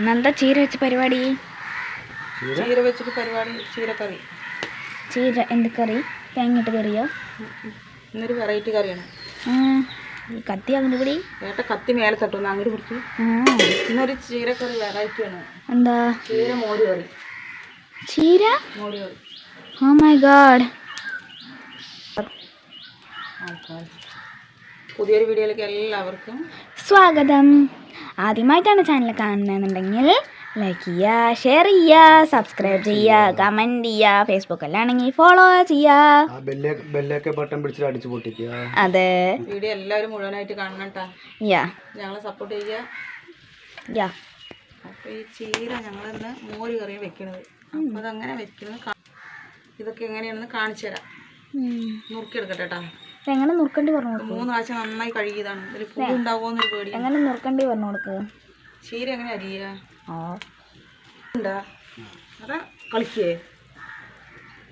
ഇന്നെന്താ ചീര വെച്ച പരിപാടി. ചീര വെച്ചിട്ട് പരിപാടി ചീരക്കറി. ചീര എന്ത് കറി? തേങ്ങിട്ട് കറിയോ? ഇന്നൊരു വെറൈറ്റി കറിയാണ്. ഈ കത്തി അങ്ങോട്ട് കൂടി ഏട്ട കത്തി മേലെ തട്ടുന്നു അങ്ങോട്ട് പിടിച്ച് ഇന്നൊരു ചീരക്കറി വെറൈറ്റിയാണ് എന്താ? ചീര മോര് കറി. ചീര? മോര് കറി. Oh my God. പുതിയൊരു വീഡിയോയിലേക്ക് എല്ലാവർക്കും സ്വാഗതം. ആദ്യമായിട്ടാണ് ചാനൽ കാണുന്നതെന്നുണ്ടെങ്കിൽ ലൈക്ക് ചെയ്യുക ഷെയർ ചെയ്യുക സബ്സ്ക്രൈബ് ചെയ്യുക കമന്റ് ചെയ്യുക ഫേസ്ബുക്കിലാണെങ്കിൽ ഫോളോ ചെയ്യുക. ബട്ടൺ പിടിച്ചിട്ട് അടിച്ചു പൊട്ടിക്കുക. അതെ. വീഡിയോ എല്ലാവരും മുഴുവനായിട്ട് കാണണം യാ ഞങ്ങളെ സപ്പോർട്ട് ചെയ്യുക. യാ അപ്പോൾ ഈ ചീര ഞങ്ങളിന്ന് മോര് കറി വെക്കണത്. അപ്പോൾ അതങ്ങനെ വെക്കുന്നത് കാ- ഇതൊക്കെ എങ്ങനെയാണെന്ന് കാണിച്ചു തരാം നുറുക്കിയെടുക്കട്ടെ കേട്ടാ എങ്ങനെ നുറുക്കണ്ടി പറഞ്ഞു കൊടുക്കും? മൂന്ന് ആഴ്ച നന്നായി കഴുകിയതാണ്. ഇതിൽ പുഴു ഉണ്ടാവുമോന്നൊരു പേടി എങ്ങനെ നുറുക്കണ്ടി പറഞ്ഞു കൊടുക്കുക ചീര എങ്ങനെ അരിയാ? ആ ഉണ്ടാ അതാ കളിക്കേ.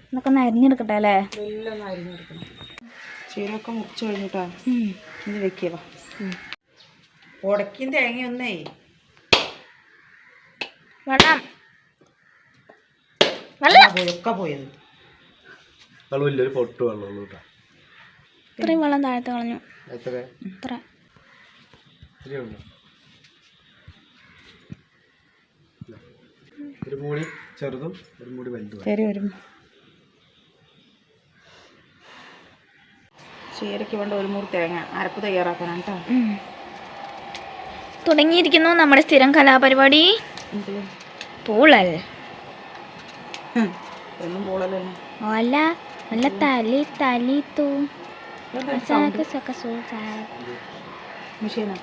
എന്നൊക്കെ ഒന്ന് അരിഞ്ഞെടുക്കട്ടെ അല്ലേ? എല്ലാം ഒന്ന് അരിഞ്ഞെടുക്കണം. ചീരയൊക്കെ മുറിച്ച് കഴിഞ്ഞിട്ടാ. ഇത് വെക്കുക ഉടക്കും തേങ്ങയൊന്നേ. വെള്ളം വെള്ളം പോയൊക്കെ പോയത്. അത് വലിയൊരു പൊട്ട് വെള്ളമുള്ളൂ കേട്ടോ ഇത്രയും വെള്ളം താഴത്ത് കളഞ്ഞു. എത്ര ഇത്ര. ഒരു മൂടി ചെറുതും ഒരു മൂടി വലുതും ശരി വരും ചീരയ്ക്ക് വേണ്ട ഒരു മുറി തേങ്ങ അരപ്പ് തയ്യാറാക്കാനാണ് കേട്ടോ. തുടങ്ങിയിരിക്കുന്നു നമ്മുടെ സ്ഥിരം കലാപരിപാടി. പൂളൽ. ഒന്നും അല്ല. ഓല നല്ല തലി തലി തൂ സക സൂ സാ. മെഷീനാ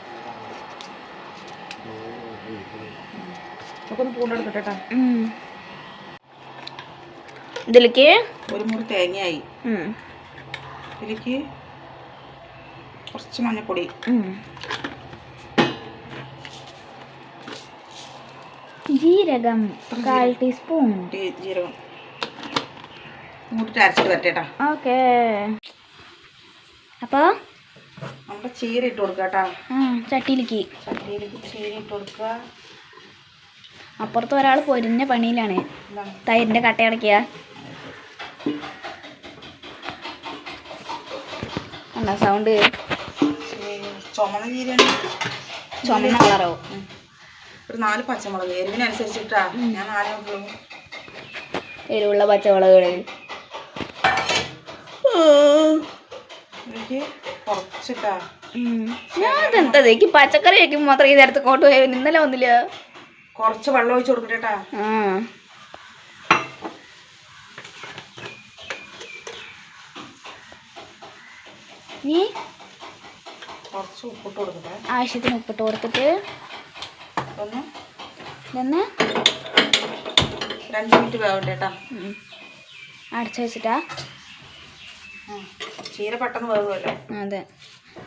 ഒക്കെ ഒന്ന് പൂണ്ടെടുക്കട്ടെ. ഇതിലേക്ക് ഒരു മുറി തേങ്ങയായി. ഇതിലേക്ക് കുറച്ച് മഞ്ഞപ്പൊടി. ജീരകം കാൽ ടീസ്പൂൺ ജീരകം ഇങ്ങോട്ട് അരച്ചിട്ട് തരട്ടെ കേട്ടോ ഓക്കെ അപ്പോൾ നമ്മുടെ ചീര ഇട്ട് കൊടുക്കുക കേട്ടോ ചട്ടിയിലേക്ക്. ചട്ടിയിലേക്ക് ചീര ഇട്ട് കൊടുക്കുക അപ്പുറത്ത് ഒരാൾ പൊരിഞ്ഞ പണിയിലാണ്. തൈരിന്റെ തൈരിന്റെ കട്ടയടക്കിയ എന്താ സൗണ്ട് ചുമന്ന ചീരയാണ്. ചുമന്ന കളറാവും. ഒരു നാല് പച്ചമുളക് എരിവിനനുസരിച്ചിട്ടാ. ഞാൻ നാലിനുള്ളൂ എരിവുള്ള പച്ചമുളകുകൾ എന്താ എനിക്ക് പച്ചക്കറി വയ്ക്കുമ്പോൾ മാത്രം ഈ നേരത്തെ കോട്ട് പോയി ഇന്നലെ വന്നില്ല. കുറച്ച് വെള്ളം ഒഴിച്ച് കൊടുക്കട്ടെ കേട്ടാ നീ? കുറച്ച് ഉപ്പിട്ട് കൊടുക്കട്ടെ. ആവശ്യത്തിന് ഉപ്പിട്ട് കൊടുത്തിട്ട്. ഒന്ന്. ഇതൊന്ന് അഞ്ച് മിനിറ്റ് വേവട്ടെ കേട്ടാ അടച്ചു വെച്ചിട്ടാ. ചീര പെട്ടെന്ന് വേകുമല്ലോ അതെ.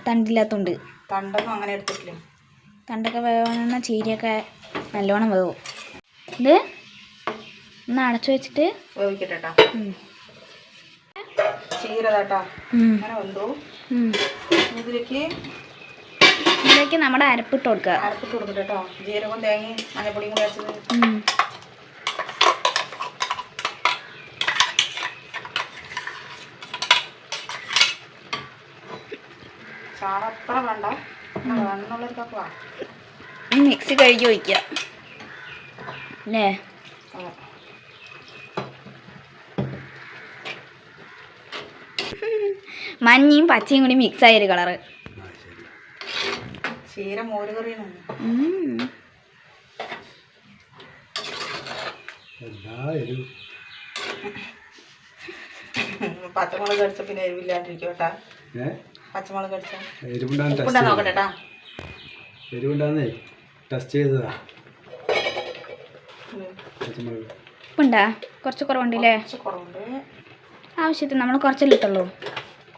തണ്ടില്ലാത്തോണ്ട്. തണ്ടൊന്നും അങ്ങനെ എടുത്തിട്ടില്ല? തണ്ടൊക്കെ വേവണമെന്ന ചീരയൊക്കെ നല്ലോണം വേവും. ഇത് ഒന്ന് അടച്ചു വെച്ചിട്ട് വേവിക്കട്ടെ. ചീര കേട്ടാ. അങ്ങനെ. ഇതിലേക്ക് ഇതിലേക്ക് നമ്മുടെ അരപ്പിട്ട് കൊടുക്കുക. അരപ്പിട്ട് കൊടുക്കട്ടെ കേട്ടോ ജീരകവും തേങ്ങയും മഞ്ഞപ്പൊടിയും കൂടി അരച്ചത്. ഉം. ചാറ് അത്ര വേണ്ട. വേണമെന്നുള്ളൊരു കപ്പാ ഇനി മിക്സി കഴുകി വയ്ക്കാം അല്ലേ മഞ്ഞയും പച്ചയും കൂടി മിക്സ് ആയൊരു കളറ് ചീര മോര് കറിയാണ്. പച്ചമുളക് കഴിച്ച പിന്നെ എരിവില്ലാണ്ടിരിക്കും കേട്ടാ ഏ? പച്ചമുളക് നോക്കട്ടെ കേട്ടാ ടെസ്റ്റ് ചെയ്തതാ. ഉപ്പുണ്ടാ? കുറച്ച് കുറവുണ്ടല്ലേ? ആവശ്യത്തിന് നമ്മൾ കുറച്ചല്ലേ ഇട്ടുള്ളൂ?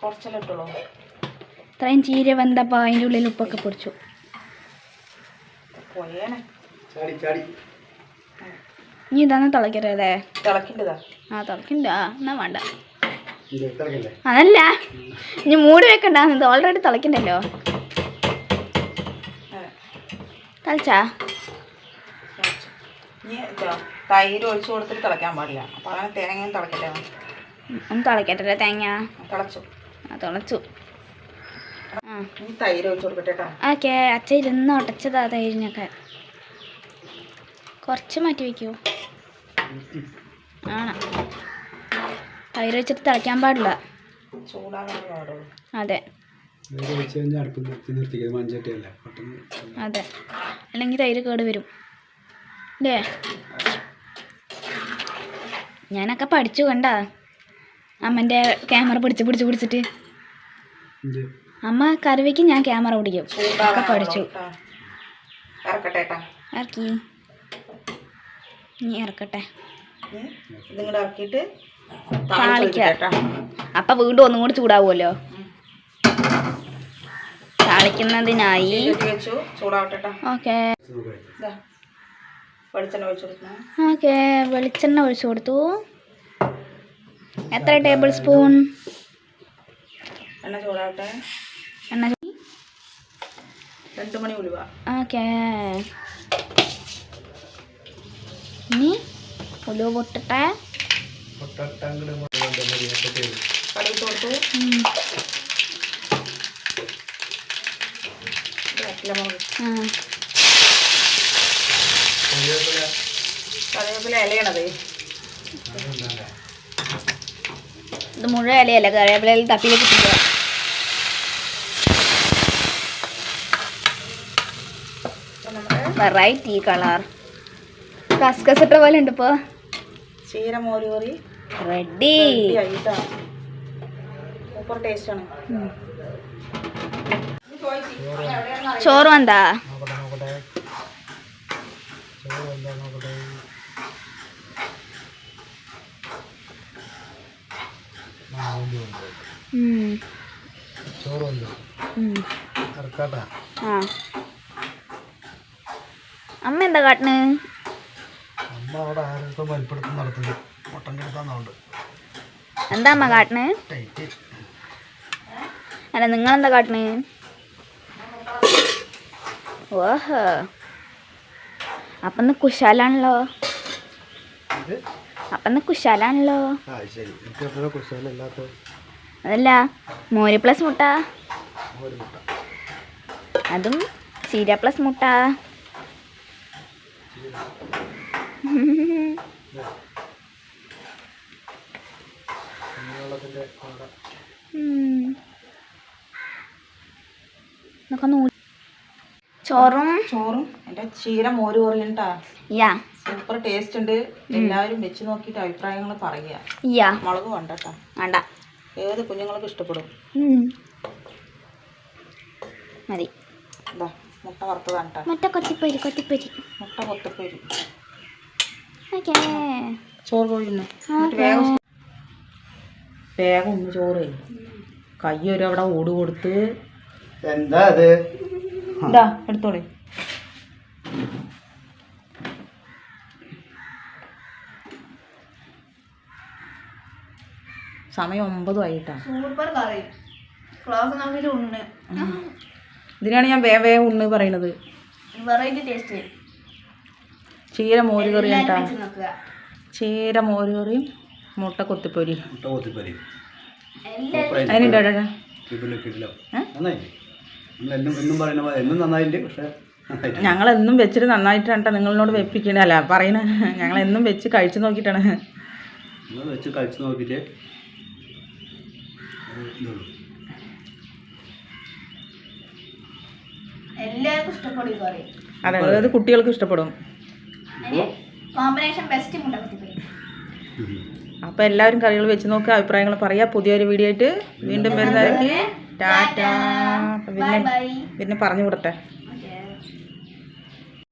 കുറച്ചല്ലേ ഇട്ടുള്ളൂ. ഇത്രയും ചീര വെന്തപ്പോൾ അതിന്റെ ഉള്ളിൽ ഉപ്പൊക്കെ പൊടിച്ചു. പോയേനെ. ചാടി ചാടി. ഇനി ഇതാന്ന് തിളക്കരുതേ. ആ തിളക്കണ്ട. എന്നാ വേണ്ട. അതല്ല. ഇനി മൂടി വെക്കണ്ട. ഇത് ഓൾറെഡി തിളക്കണ്ടല്ലോ തളിച്ചാ. തൈര് ഒഴിച്ച് കൊടുത്തിട്ട് തിളയ്ക്കാൻ പാടില്ല. അപ്പോൾ അങ്ങനെ തേങ്ങയും തിളക്കട്ടെ. ഒന്ന് തിളക്കട്ടെ തേങ്ങ. തിളച്ചു. ആ തിളച്ചു. തൈര് ഒഴിച്ചു കൊടുക്കട്ടെ കേട്ടോ. ഓക്കെ അച്ഛ ഇരുന്ന് ഉടച്ചതാ തൈരിനൊക്കെ. കുറച്ച് മാറ്റി വെക്കൂ. ആണ്? തൈര് വെച്ചിട്ട് തിളയ്ക്കാൻ പാടില്ല. അതെ. അതെ. അല്ലെങ്കിൽ തൈര് കേട് വരും. അല്ലേ ഞാനൊക്കെ പഠിച്ചു കണ്ട. അമ്മന്റെ ക്യാമറ പിടിച്ച് പിടിച്ച് പിടിച്ചിട്ട്. അമ്മ കറിവയ്ക്ക് ഞാൻ ക്യാമറ പിടിക്കും. ഒക്കെ പഠിച്ചു. ഇറക്കി. നീ ഇറക്കട്ടെ. ഇതും കൂടെ ഇറക്കിയിട്ട് താളിക്കാം. അപ്പം വീണ്ടും ഒന്നും കൂടി ചൂടാവുമല്ലോ? താളിക്കുന്നതിനായി ഓക്കെ. വെളിച്ചെണ്ണ ഒഴിച്ചു ഓക്കെ വെളിച്ചെണ്ണ ഒഴിച്ചു കൊടുത്തു. എത്ര ടേബിൾ സ്പൂൺ? എണ്ണ ചൂടാവട്ടെ. എണ്ണ രണ്ട് മണി ഉലുവ. ഓക്കെ. ഇനി ഉലുവ പൊട്ടട്ടെ. കറിവേപ്പില. ഇലയണത്. ഇത് മുഴുവൻ ഇലയല്ല കറിവേപ്പിലയിൽ തപ്പിയിലേക്ക് നമ്മുടെ വെറൈറ്റി കളർ കസ്കസ് ഇട്ട പോലെ ഉണ്ട് ഇപ്പോൾ ചീര മോരൂറി റെഡി. കേട്ടോ സൂപ്പർ ടേസ്റ്റാണ് ചോറ് വന്നാ ചോറ് അമ്മ എന്താ കാട്ടണ്? അമ്മ അവിടെ ആരോഗ്യം വലിപ്പെടുത്തം നടത്തുന്നു മുട്ടന്റെ അടുത്താന്നുണ്ട് എന്താ അമ്മ കാട്ടണ്? അല്ല നിങ്ങളെന്താ കാട്ടണ്? ഓഹോ. അപ്പം കുശാലാണല്ലോ. അപ്പം കുശാലാണല്ലോ. അതല്ല മോര് പ്ലസ് മുട്ട. അതും ചീര പ്ലസ് മുട്ട. ചോറും ചോറും എന്റെ ചീര മോര് കൊറിയണ്ടാ. യാ. സൂപ്പർ ടേസ്റ്റ് ഉണ്ട്. എല്ലാവരും വെച്ച് നോക്കിയിട്ട് അഭിപ്രായങ്ങൾ പറയുക. യാ. മുളക് വേണ്ട കേട്ടോ വേണ്ട. ഏത് കുഞ്ഞുങ്ങൾക്ക് ഇഷ്ടപ്പെടും. മതി. മുട്ട വറുത്തതാണ് മുട്ട കൊത്തിപ്പൊരി കൊത്തിപ്പൊരി. മുട്ട കൊത്തിപ്പരി. ചോറ് കോഴിന്ന്. വേഗം ഒന്ന് ചോറ് കൈ ഒരു അവിടെ ഓട് കൊടുത്ത്. എന്താ അത്? ഇതാ എടുത്തോളി. സമയം ഒമ്പതും ആയിട്ടാണ് സൂപ്പർ കറി ക്ലാസ് ഇതിനാണ് ഞാൻ വേവേ ഉണ്ണ് പറയണത് വെറൈറ്റി ടേസ്റ്റ് ചീര മോര് കറി ചീര മോര് കറിയും മുട്ട കൊത്തിപ്പൊരി. മുട്ട കൊത്തിപ്പരി. അതിനുണ്ടോ. ഞങ്ങൾ എന്നും വെച്ചിട്ട് നന്നായിട്ടാണ് ട്ടോ നിങ്ങളോട് വെപ്പിക്കണല്ല പറയണ. ഞങ്ങൾ എന്നും വെച്ച് കഴിച്ചു നോക്കിയിട്ടാണ്. നിങ്ങൾ വെച്ച് കഴിച്ചു നോക്കിയിട്ട് അതെ അതായത് കുട്ടികൾക്ക് ഇഷ്ടപ്പെടും. കോമ്പിനേഷൻ ബെസ്റ്റ് അപ്പോൾ എല്ലാവരും കറികൾ വെച്ച് നോക്കുക അഭിപ്രായങ്ങൾ പറയാ. പുതിയൊരു വീഡിയോ ആയിട്ട് വീണ്ടും വരുന്നവർക്ക് ടാറ്റാ. പിന്നെ ബൈ പിന്നെ പറഞ്ഞു കൊടുട്ടെ